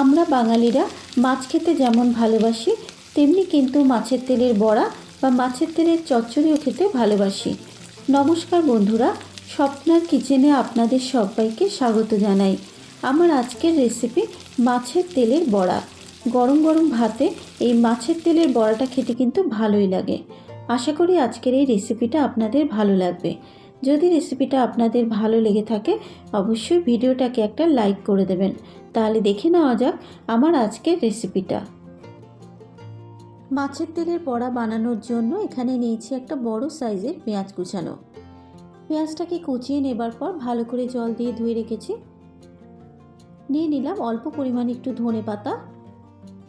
আমরা বাঙালিরা মাছ খেতে যেমন ভালোবাসি, তেমনি কিন্তু মাছের তেলের বড়া বা মাছের তেলের চচ্চড়িও খেতে ভালোবাসি। নমস্কার বন্ধুরা, স্বপ্নার কিচেনে আপনাদের সবাইকে স্বাগত জানাই। আমার আজকের রেসিপি মাছের তেলের বড়া। গরম গরম ভাতে এই মাছের তেলের বড়াটা খেতে কিন্তু ভালোই লাগে। আশা করি আজকের এই রেসিপিটা আপনাদের ভালো লাগবে। যদি রেসিপিটা আপনাদের ভালো লেগে থাকে, অবশ্যই ভিডিওটাকে একটা লাইক করে দেবেন। তাহলে দেখে নেওয়া যাক আমার আজকের রেসিপিটা মাছের তেলের বড়া বানানোর জন্য এখানে নিয়েছি একটা বড় সাইজের পেঁয়াজ কুচানো। পেঁয়াজটাকে কুচিয়ে নেবার পর ভালো করে জল দিয়ে ধুয়ে রেখেছি। নিয়ে নিলাম অল্প পরিমাণ একটু ধনে পাতা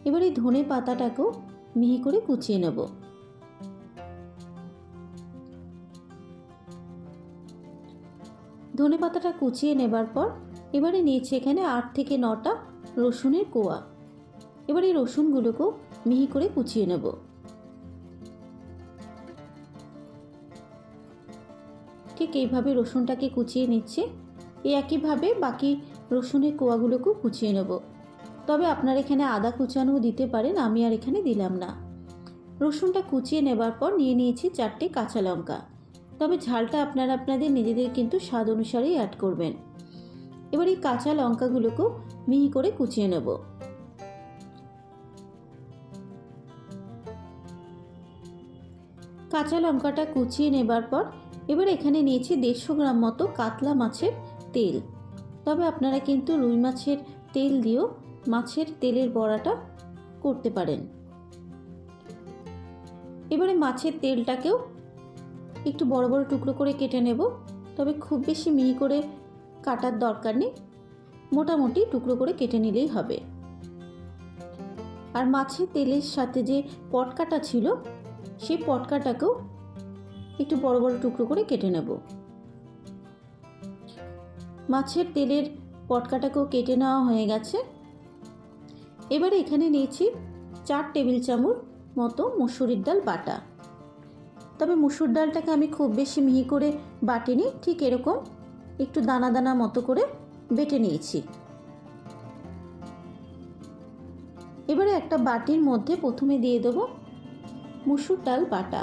এবার এই ধনে পাতাটাকেও মিহি করে কুচিয়ে নেব। ধনে পাতাটা কুচিয়ে নেবার পর এবারে নিয়েছি এখানে আট থেকে নটা রসুনের কোয়া। এবার এই রসুনগুলোকেও মিহি করে কুচিয়ে নেব। ঠিক এইভাবে রসুনটাকে কুচিয়ে নিচ্ছে। এই একইভাবে বাকি রসুনের কোয়াগুলোকেও কুচিয়ে নেব। তবে আপনারা এখানে আদা কুচানোও দিতে পারেন, আমি আর এখানে দিলাম না। রসুনটা কুচিয়ে নেবার পর নিয়ে নিয়েছি চারটে কাঁচা লঙ্কা। তবে ঝালটা আপনারা আপনাদের নিজেদের কিন্তু স্বাদ অনুসারেই অ্যাড করবেন। এবার এই কাঁচা লঙ্কাগুলোকেও মিহি করে কুচিয়ে নেব। কাঁচা লঙ্কাটা কুচিয়ে নেবার পর এবার এখানে নিয়েছি দেড়শো গ্রাম মতো কাতলা মাছের তেল। তবে আপনারা কিন্তু রুই মাছের তেল দিয়েও মাছের তেলের বড়াটা করতে পারেন। এবারে মাছের তেলটাকেও একটু বড় বড় টুকরো করে কেটে নেব। তবে খুব বেশি মিহি করে কাটার দরকার নেই। মোটামুটি টুকরো করে কেটে নিলেই হবে। আর মাছের তেলের সাথে যে পটকাটা ছিল, সেই পটকাটাকেও একটু বড় বড় টুকরো করে কেটে নেব। মাছের তেলের পটকাটাকেও কেটে নেওয়া হয়ে গেছে। এবারে এখানে নিয়েছি চার টেবিল চামচ মতো মুসুরির ডাল বাটা। তবে মুসুর ডালটাকে আমি খুব বেশি মিহি করে বাটিনি, ঠিক এরকম একটু দানা দানা মতো করে বেটে নিয়েছি। এবারে একটা বাটির মধ্যে প্রথমে দিয়ে দেবো মুসুর ডাল বাটা।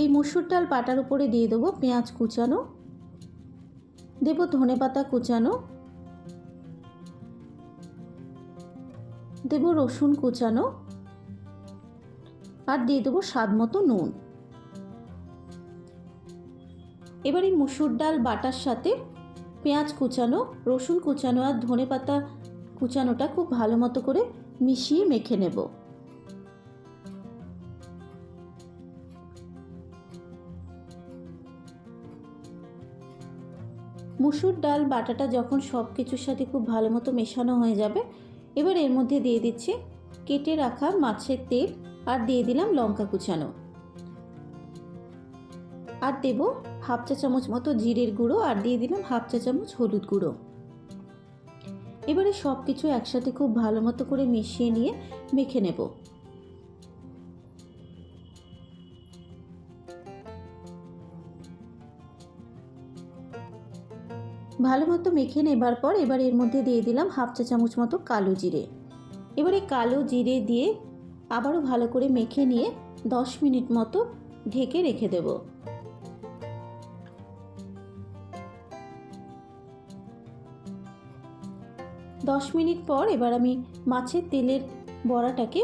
এই মুসুর ডাল বাটার উপরে দিয়ে দেবো পেঁয়াজ কুচানো, দেবো ধনে পাতা কুচানো, দেবো রসুন কুচানো আর দিয়ে দেবো স্বাদ মতো নুন। এবার এই মুসুর ডাল বাটার সাথে পেঁয়াজ কুচানো, রসুন কুচানো আর ধনে পাতা কুচানোটা খুব ভালো মতো করে মিশিয়ে মেখে নেব। মুসুর ডাল বাটাটা যখন সব কিছুর সাথে খুব ভালো মতো মেশানো হয়ে যাবে, এবার এর মধ্যে দিয়ে দিচ্ছি কেটে রাখা মাছের তেল আর দিয়ে দিলাম লঙ্কা কুচানো। আর দেব হাফ চা চামচ মতো জিরের গুঁড়ো আর দিয়ে দিলাম হাফ চা চামচ হলুদ গুঁড়ো। এবারে সব কিছু একসাথে খুব ভালো মতো করে মিশিয়ে নিয়ে মেখে নেব। ভালো মতো মেখে নেবার পর এবার এর মধ্যে দিয়ে দিলাম হাফ চা চামচ মতো কালো জিরে। এবারে কালো জিরে দিয়ে আবারও ভালো করে মেখে নিয়ে দশ মিনিট মতো ঢেকে রেখে দেব। দশ মিনিট পর এবার আমি মাছের তেলের বড়াটাকে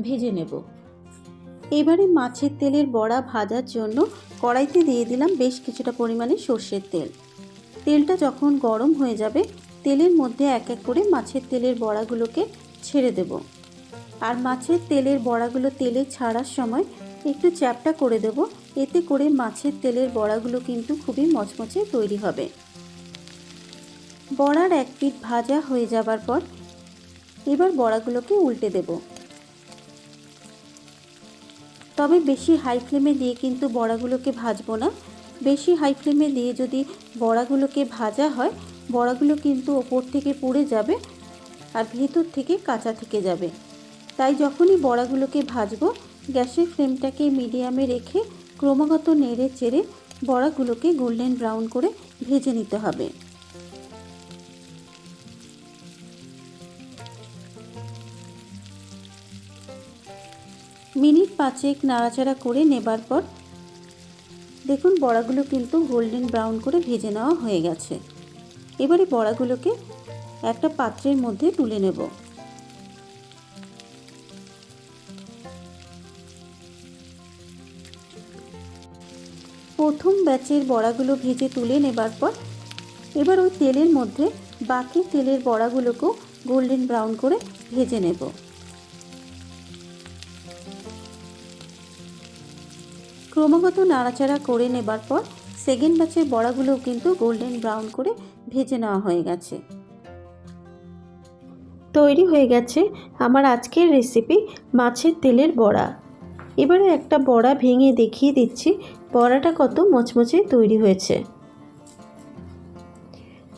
ভেজে নেব। এবারে মাছের তেলের বড়া ভাজার জন্য কড়াইতে দিয়ে দিলাম বেশ কিছুটা পরিমাণে সর্ষের তেল। তেলটা যখন গরম হয়ে যাবে, তেলের মধ্যে এক এক করে মাছের তেলের বড়াগুলোকে ছেড়ে দেব। আর মাছের তেলের বড়াগুলো তেলে ছাড়ার সময় একটু চ্যাপটা করে দেব। এতে করে মাছের তেলের বড়াগুলো কিন্তু খুবই মচমচে তৈরি হবে। বড়ার এক পিঠ ভাজা হয়ে যাবার পর এবার বড়াগুলোকে উল্টে দেব। তবে বেশি হাই ফ্লেমে দিয়ে কিন্তু বড়াগুলোকে ভাজবো না। বেশি হাই ফ্লেমে দিয়ে যদি বড়াগুলোকে ভাজা হয়, বড়াগুলো কিন্তু ওপর থেকে পুড়ে যাবে আর ভেতর থেকে কাঁচা থেকে যাবে। তাই যখনই বড়াগুলোকে ভাজবো, গ্যাসের ফ্লেমটাকে মিডিয়ামে রেখে ক্রমাগত নেড়ে চেড়ে বড়াগুলোকে গোল্ডেন ব্রাউন করে ভেজে নিতে হবে। মিনিট পাঁচেক নাড়াচাড়া করে নেবার পর দেখুন বড়াগুলো কিন্তু গোল্ডেন ব্রাউন করে ভেজে নেওয়া হয়ে গেছে। এবারে বড়াগুলোকে একটা পাত্রের মধ্যে তুলে নেব। প্রথম ব্যাচের বড়াগুলো ভেজে তুলে নেবার পর এবার ওই তেলের মধ্যে বাকি তেলের বড়াগুলোকেও গোল্ডেন ব্রাউন করে ভেজে নেব। ক্রমাগত নাড়াচাড়া করে নেবার পর সেকেন্ড ব্যাচের বড়াগুলোও কিন্তু গোল্ডেন ব্রাউন করে ভেজে নেওয়া হয়ে গেছে। তৈরি হয়ে গেছে আমার আজকের রেসিপি মাছের তেলের বড়া। এবারে একটা বড়া ভেঙে দেখিয়ে দিচ্ছি। বড়াটা কত মচমচে তৈরি হয়েছে।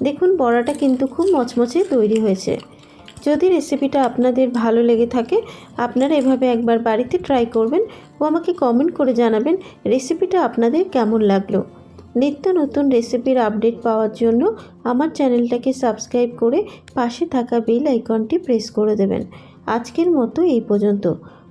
দেখুন, বড়াটা কিন্তু খুব মচমচে তৈরি হয়েছে। যদি রেসিপিটা আপনাদের ভালো লেগে থাকে, আপনারা এভাবে একবার বাড়িতে ট্রাই করবেন ও আমাকে কমেন্ট করে জানাবেন রেসিপিটা আপনাদের কেমন লাগল। নিত্য নতুন রেসিপির আপডেট পাওয়ার জন্য আমার চ্যানেলটাকে সাবস্ক্রাইব করে পাশে থাকা বেল আইকনটি প্রেস করে দেবেন। আজকের মতো এই পর্যন্ত।